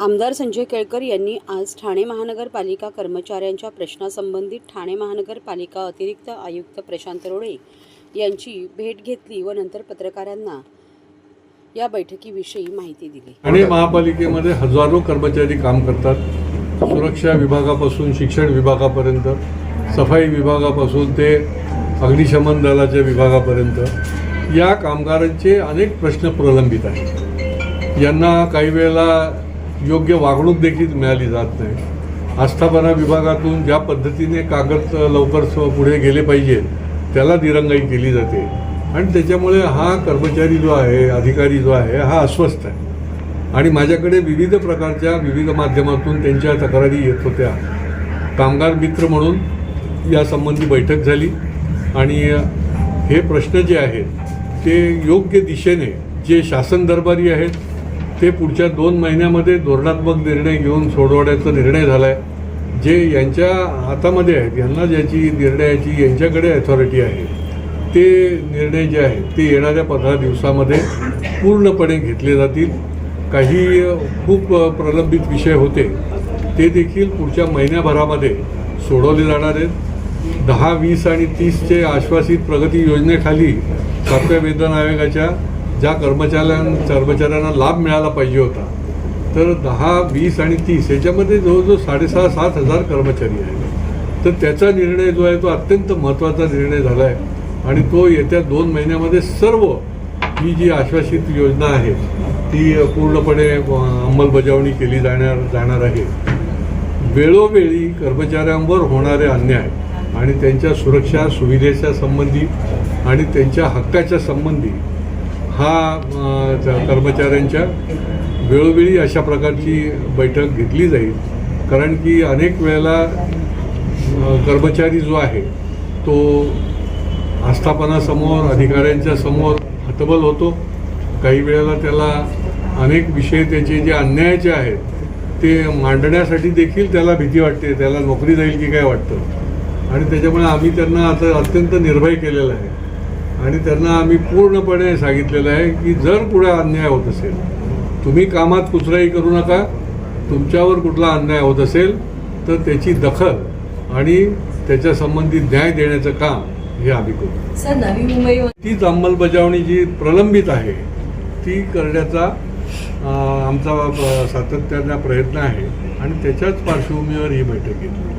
आमदार संजय केळकर यांनी आज ठाणे महानगरपालिका कर्मचाऱ्यांच्या प्रश्नासंबंधित ठाणे महानगरपालिका अतिरिक्त आयुक्त प्रशांत रोडे यांची भेट घेतली व नंतर पत्रकारांना या बैठकीविषयी माहिती दिली. ठाणे महापालिकेमध्ये हजारो कर्मचारी काम करतात. सुरक्षा विभागापासून शिक्षण विभागापर्यंत सफाई विभागापासून ते अग्निशमन दलाच्या विभागापर्यंत या कामगारांचे अनेक प्रश्न प्रलंबित आहेत. यांना काही वेळेला योग्य वागणूक देखील मिळाली जात नाही. आस्थापना विभागातून ज्या पद्धतीने कागद लवकर पुढे गेले पाहिजेत त्याला दिरंगाई केली जाते. आणि त्याच्यामुळे हा कर्मचारी जो आहे अधिकारी जो आहे हा अस्वस्थ आहे. आणि माझ्याकडे विविध प्रकारच्या विविध माध्यमातून त्यांच्या तक्रारी येत होत्या. कामगार मित्र म्हणून यासंबंधी बैठक झाली. आणि हे प्रश्न जे आहेत ते योग्य दिशेने जे शासन दरबारी आहेत ते पुढच्या दोन महिन्यामध्ये धोरणात्मक निर्णय घेऊन सोडवण्याचा निर्णय झाला आहे जे यांच्या हातामध्ये आहेत यांना ज्याची निर्णयाची यांच्याकडे अथॉरिटी आहे ते निर्णय जे आहेत ते येणाऱ्या पंधरा दिवसामध्ये पूर्णपणे घेतले जातील. काही खूप प्रलंबित विषय होते ते देखील पुढच्या महिन्याभरामध्ये सोडवले जाणार आहेत. दहा वीस आणि तीसचे आश्वासित प्रगती योजनेखाली सातव्या वेतन आयोगाच्या ज्या कर्मचाऱ्यां कर्मचाऱ्यांना लाभ मिळाला पाहिजे होता तर दहा वीस आणि तीस याच्यामध्ये जवळजवळ साडेसहा सात हजार कर्मचारी आहेत. तर त्याचा निर्णय जो आहे तो अत्यंत महत्त्वाचा निर्णय झाला आहे आणि तो येत्या दोन महिन्यामध्ये सर्व ही जी आश्वासित योजना आहे ती पूर्णपणे अंमलबजावणी केली जाणार जाणार आहे. वेळोवेळी कर्मचाऱ्यांवर होणारे अन्याय आणि त्यांच्या सुरक्षा सुविधेच्या संबंधी आणि त्यांच्या हक्काच्या संबंधी हा कर्मचाऱ्यांच्या वेळोवेळी अशा प्रकारची बैठक घेतली जाईल. कारण की अनेक वेळेला कर्मचारी जो आहे तो आस्थापनासमोर अधिकाऱ्यांच्या समोर हतबल होतो. काही वेळेला त्याला अनेक विषय त्याचे जे अन्यायाचे आहेत ते मांडण्यासाठी देखील त्याला भीती वाटते. त्याला नोकरी जाईल की काय वाटतं? आणि त्याच्यामुळे आम्ही त्यांना आता अत्यंत निर्भय केलेलं आहे. आणि त्यांना आम्ही पूर्णपणे सांगितलेलं आहे की जर पुढे अन्याय होत असेल तुम्ही कामात कुचराई करू नका तुमच्यावर कुठला अन्याय होत असेल तर त्याची दखल आणि त्याच्या संबंधित न्याय देण्याचं काम हे आम्ही करू. सर नवी मुंबई तीच अंमलबजावणी जी प्रलंबित आहे ती करण्याचा आमचा अं, सातत्याने प्रयत्न आहे आणि त्याच्याच पार्श्वभूमीवर ही बैठक घेतली.